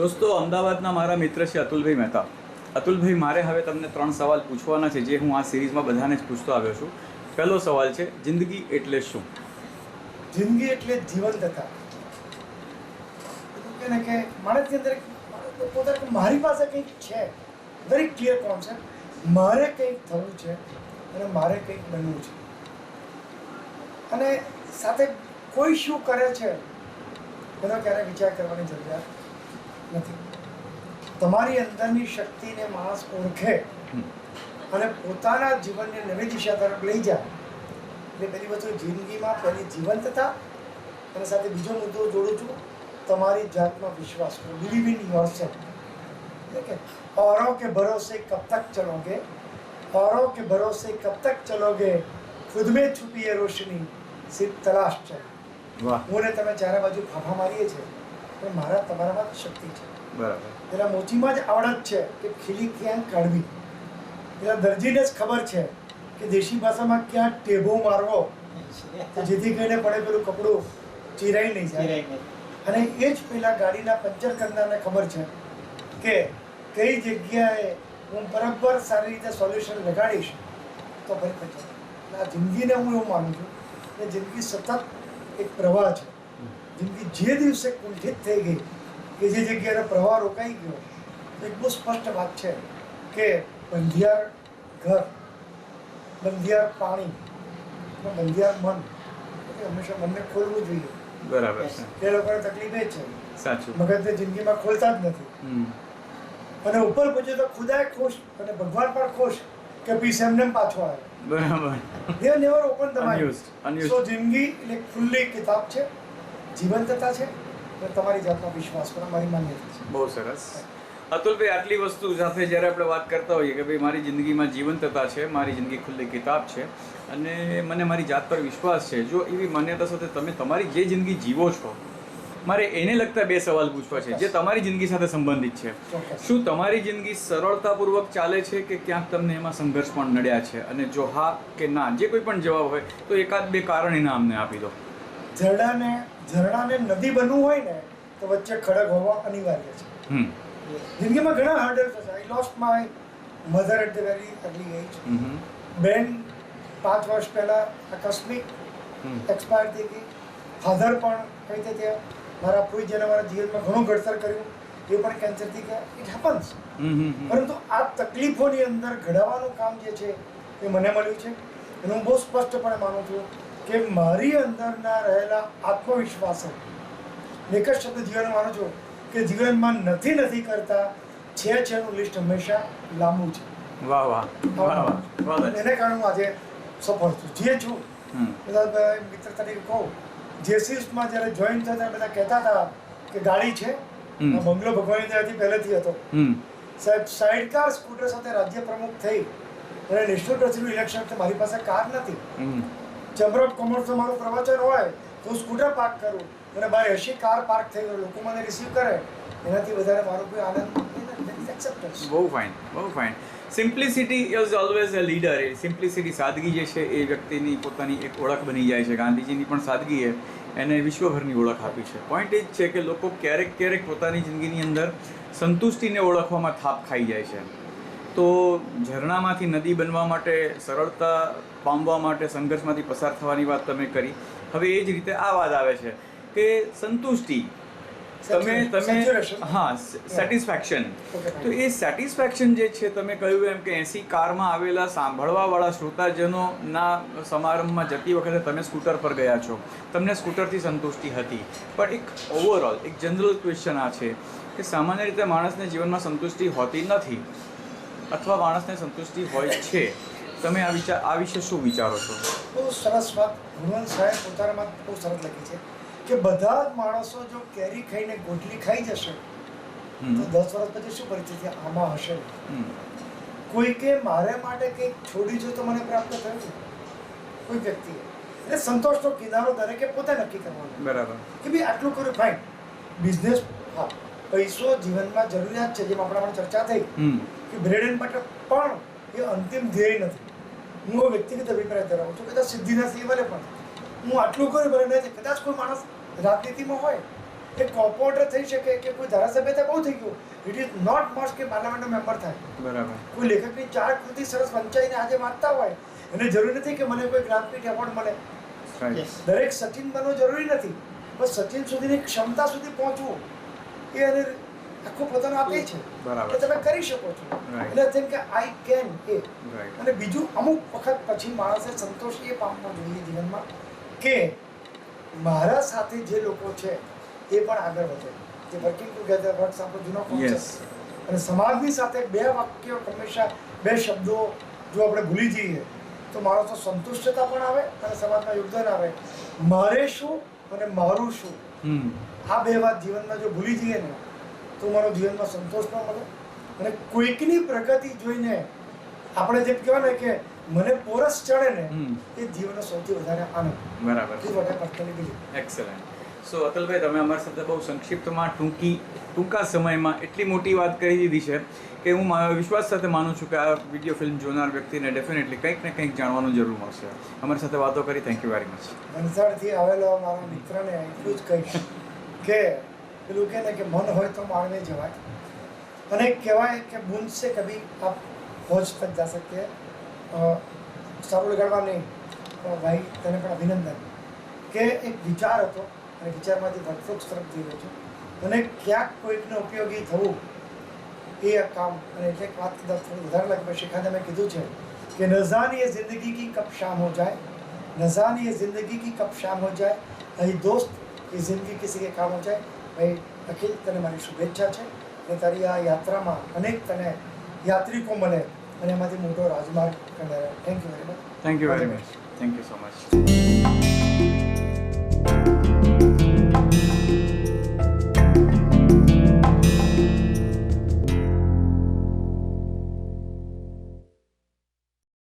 દોસ્તો, અમદાવાદના મારા મિત્ર છે અતુલભાઈ મહેતા. અતુલભાઈ, મારે હવે તમને ત્રણ સવાલ પૂછવાના છે જે હું આ સિરીઝમાં બધાને જ પૂછતો આવ્યો છું. પહેલો સવાલ છે, જિંદગી એટલે શું? જિંદગી એટલે જીવન ને કે માણસની અંદર પોતાને મારી પાસે કંઈક છે. વેરી ક્લિયર કોન્સેપ્ટ મારે કંઈક થવું છે અને મારે કંઈક બનવું છે. અને સાથે કોઈ શું કરે છે એનો ક્યારેય વિચાર કરવાની જરૂરિયાત નથી તમારી અંદરની શક્તિને માણસ ઓળખે હમ. અને પોતાના જીવનને નવી દિશા તરફ લઈ જાય એટલે પહેલી વસ્તુ જિંદગીમાં પહેલી જીવંતતા અને સાથે બીજો મુદ્દો જોડું છું તમારી જાતમાં વિશ્વાસ કરો બિલીવ ઇન યોર સેલ્ફ औरों के भरोसे कब तक चलोगे औरों के भरोसे कब तक चलोगे खुद में छुपी है रोशनी सिर्फ तलाश चाहिए વાહ હું ને તમે ચારે બાજુ ફાફા મારીએ છીએ પણ મારા તમારામાં શક્તિ છે. બરાબર. એના મોચીમાં જ આવડત છે કે ખીલી ક્યાં કાઢવી. એના દરજીને જ ખબર છે કે દેશી ભાષામાં ક્યાં ટેબો મારવો. તો જેથી કરીને પડે પેલું કપડું ચીરાઈ નહીં જાય. અને એ જ પેલા ગાડીના પંચર કરનારને ખબર છે કે કઈ જગ્યાએ હું બરાબર સારી રીતે સોલ્યુશન લગાડીશ તો ભાઈ પંચર આ જિંદગીને હું એવું માનું છું કે જિંદગી સતત એક પ્રવાહ છે. જિંદગી જે દિવસે કુંઠિત થઈ ગઈ કે જે જગ્યાનો પ્રવાહ રોકાઈ ગયો એક બહુ સ્પષ્ટ વાત છે કે બંધિયાર ઘર બંધિયાર પાણી બંધિયાર મન હંમેશા મનને ખોલવું જોઈએ બરાબર છે એ લોકોને તકલીફ એ છે સાચું મગજને જિંદગીમાં ખોલતા જ નથી અને ઉપર પૂછે તો ખુદાય ખુશ અને ભગવાન પણ ખુશ કે પીસ એમને એમ પાછો આવ્યો બરાબર they never open the mind so જિંદગી એટલે ખુલ્લી કિતાબ છે જીવંતતા છે અને તમારી જાતનો વિશ્વાસ પણ મારી માન્યતા છે. બહુ સરસ. અતુલભાઈ આટલી વસ્તુ સાથે જ્યારે આપણે વાત કરતા હોઈએ કે ભાઈ મારી જિંદગીમાં જીવંતતા છે મારી જિંદગી ખુલ્લી કિતાબ છે અને મને મારી જાત પર વિશ્વાસ છે જો એવી માન્યતા સાથે તમે તમારી જે જિંદગી જીવો છો મારે એને લગતા બે સવાલ પૂછવા છે જે તમારી જિંદગી સાથે સંબંધિત છે. શું તમારી જિંદગી સરળતાપૂર્વક ચાલે છે કે ક્યાંક તમને એમાં સંઘર્ષ પણ નડ્યા છે? અને જો હા કે ના જે કોઈ પણ જવાબ હોય તો એકાદ બે કારણ એના અમને આપી દો. ઝરણાને ઝરણાને નદી બનવું હોય ને તો વચ્ચે ખડક હોવા અનિવાર્ય છે. જિંદગીમાં ઘણા હર્ડલ્સ હશે I lost my mother at the very early age બેન પાંચ વર્ષ પહેલાં આકસ્મિક એક્સપાયર થઈ ગઈ. ફાધર પણ કઈ રીતે ત્યાં મારા ફૂઈ જેને મારા જીવનમાં ઘણું ઘડતર કર્યું એ પણ કેન્સરથી ગયા. ઇટ હેપન્સ પરંતુ આ તકલીફોની અંદર ઘડાવાનું કામ જે છે એ મને મળ્યું છે. એનું હું બહુ સ્પષ્ટપણે માનું છું. કે મારી અંદરના રહેલા આત્મવિશ્વાસો જ શબ્દ જીવન માનું છું કે જીવનમાં નથી નથી કરતા છે છે એનું લિસ્ટ હંમેશા લાંબુ છે. વાહ વાહ વાહ વાહ એને કારણે હું આજે સફળ છું. જે છું બધા મિત્ર તરીકે કહું જેસીસમાં જ્યારે જોઈન થયા ત્યારે બધા કહેતા હતા કે ગાડી છે બંગલો ભગવાનની ત્યાંથી પહેલેથી હતો. સાહેબ સાઇડકાર સ્કૂટર સાથે રાજ્ય પ્રમુખ થઈ અને નેશનલ પ્રેસિડેન્ટ ઇલેક્શન મારી પાસે કાર નથી. હમ ચેમ્બર મારું પ્રવચન હોય, તો સ્કૂટર પાર્ક કરું. અને બાર એસી કાર પાર્ક થઈ ગયો, લોકો મને રિસીવ કરે. એનાથી વધારે મારો કોઈ આનંદ બહુ ફાઇન બહુ fine simplicity is always a leader A simplicity સાદગી જે છે, એ વ્યક્તિની પોતાની એક ઓળખ બની જાય છે. ગાંધીજીની પણ સાદગીએ એને વિશ્વભરની ઓળખ આપી છે. પોઈન્ટ એ જ છે કે લોકો ક્યારેક ક્યારેક પોતાની જિંદગીની અંદર સંતુષ્ટિને ઓળખવામાં થાપ ખાઈ જાય છે. તો ઝરણામાંથી નદી બનવા માટે સરળતા પામવા માટે સંઘર્ષમાંથી પસાર થવાની વાત તમે કરી. હવે એ જ રીતે આ વાત આવે છે કે સંતુષ્ટિ. તમે તમે હા સેટિસ્ફેક્શન તો એ સેટિસ્ફેક્શન જે છે તમે કહ્યું એમ કે એસી કારમાં આવેલા સાંભળવાવાળા શ્રોતાજનોના સમારંભમાં જતી વખતે તમે સ્કૂટર પર ગયા છો. તમને સ્કૂટરથી સંતુષ્ટિ હતી. પણ એક ઓવરઓલ એક જનરલ ક્વેશ્ચન આ છે કે સામાન્ય રીતે માણસને જીવનમાં સંતુષ્ટિ હોતી નથી. અથવા માણસને સંતુષ્ટિ હોય છે. તમે આ વિચાર આ વિશે શું વિચારો છો? બહુ સરસ વાત. ગુણવંત સાહેબ પોતાનામાં બહુ સરસ લખી છે કે બધા જ માણસો જો કેરી ખાઈને ગોટલી ખાઈ જશે. તો દસ વર્ષ પછી શું પરિસ્થિતિ આમાં હશે. કોઈકે કોઈ કે મારે માટે કંઈક છોડી જો તો મને પ્રાપ્ત થયું કોઈ વ્યક્તિએ. એટલે સંતોષનો કિનારો દરેકે પોતે નક્કી કરવાનો બરાબર. કે ભાઈ આટલું કર્યું ફાઇન બિઝનેસ હા પૈસો જીવનમાં જરૂરિયાત છે જેમ આપણા ચર્ચા થઈ. કે બ્રેડ એન્ડ બટર પણ એ અંતિમ ધ્યેય નથી. હું વ્યક્તિગત અભિપ્રાય ધરાવું છું કદાચ સિદ્ધિના સિવાય પણ. હું આટલું કર્યું ભલે નથી કદાચ કોઈ માણસ રાજનીતિમાં હોય એ કોર્પોરેટર થઈ શકે કે કોઈ ધારાસભ્ય થાય બહુ થઈ ગયું ઇટ ઇઝ નોટ મસ્ટ કે પાર્લામેન્ટનો મેમ્બર થાય. બરાબર. કોઈ લેખકની ચાર કૃતિ સરસ વંચાઈને આજે વાંચતા હોય એને જરૂરી નથી કે મને કોઈ જ્ઞાનપીઠ એવોર્ડ મળે. દરેક સચિન બનવું જરૂરી નથી. પણ સચિન સુધીની ક્ષમતા સુધી પહોંચવું એ એને આખું પોતાનો આપે છે. કે તમે કરી શકો છો. એટલે જેમ કે આઈ કેન એ. અને બીજું અમુક વખત પછી માણસે સંતોષ એ પામવો જોઈએ જીવનમાં કે મારા સાથે જે લોકો છે એ પણ આગળ વધે. જે વર્કિંગ ટુગેધર વર્ક્સ આપણો જૂનો કોન્સેપ્ટ અને સમાજની સાથે બે વાક્યો હંમેશા બે શબ્દો જો આપણે ભૂલી જઈએ તો માણસો સંતુષ્ટતા પણ આવે અને સમાજમાં યોગદાન આવે. મારે શું અને મારું શું? આ બે વાત જીવનમાં જો ભૂલી જઈએ ને તો મારો જીવનમાં સંતોષ પણ મળે. અને કોઈકની પ્રગતિ જોઈને આપણે જેમ કહેવાય ને કે મને પોરસ ચડે ને. એ જીવનનો સૌથી વધારે આનંદ. બરાબર. એ વધારે પર્સનલી એક્સલન્ટ સો અતલભાઈ તમે અમારી સાથે બહુ સંક્ષિપ્તમાં ટૂંકી ટૂંકા સમયમાં એટલી મોટી વાત કરી દીધી છે કે હું વિશ્વાસ સાથે માનું છું કે આ વીડિયો ફિલ્મ જોનાર વ્યક્તિને ડેફિનેટલી કંઈક ને કંઈક જાણવાનું જરૂર મળશે. અમારી સાથે વાતો કરી. થેન્ક યુ વેરી મચ વલસાડથી આવેલો મારા મિત્રને એટલું જ કહીશ કે પેલું કહે ને કે મન હોય તો માળને જવાય. અને કહેવાય કે બુંદ છે કભી આપ હોજ તક જા શકીએ. સારું લગાડવા નહીં. પણ ભાઈ, તને પણ અભિનંદન. કે એક વિચાર હતો, અને વિચારમાંથી વર્કશોપ તરફ જઈ રહ્યો છું. અને ક્યાંક કોઈકને ઉપયોગી થવું, એ કામ. અને એટલે વાત કદાચ થોડી વધારે લાગે, પણ શેખાને મેં કીધું છે કે નઝાની એ જિંદગી કી કપ શામ હો જાય. નઝાની એ જિંદગી કી કબ શામ હો જાય. અહીં દોસ્ત, એ જિંદગી કિસી કે કામ હો જાય. ભાઈ અખિલ તને મારી શુભેચ્છા છે અને તારી આ યાત્રામાં અનેક તને યાત્રિકો મળે અને એમાંથી મોટો રાજમાર્ગ કંડારા thank you very much thank you very much thank you so much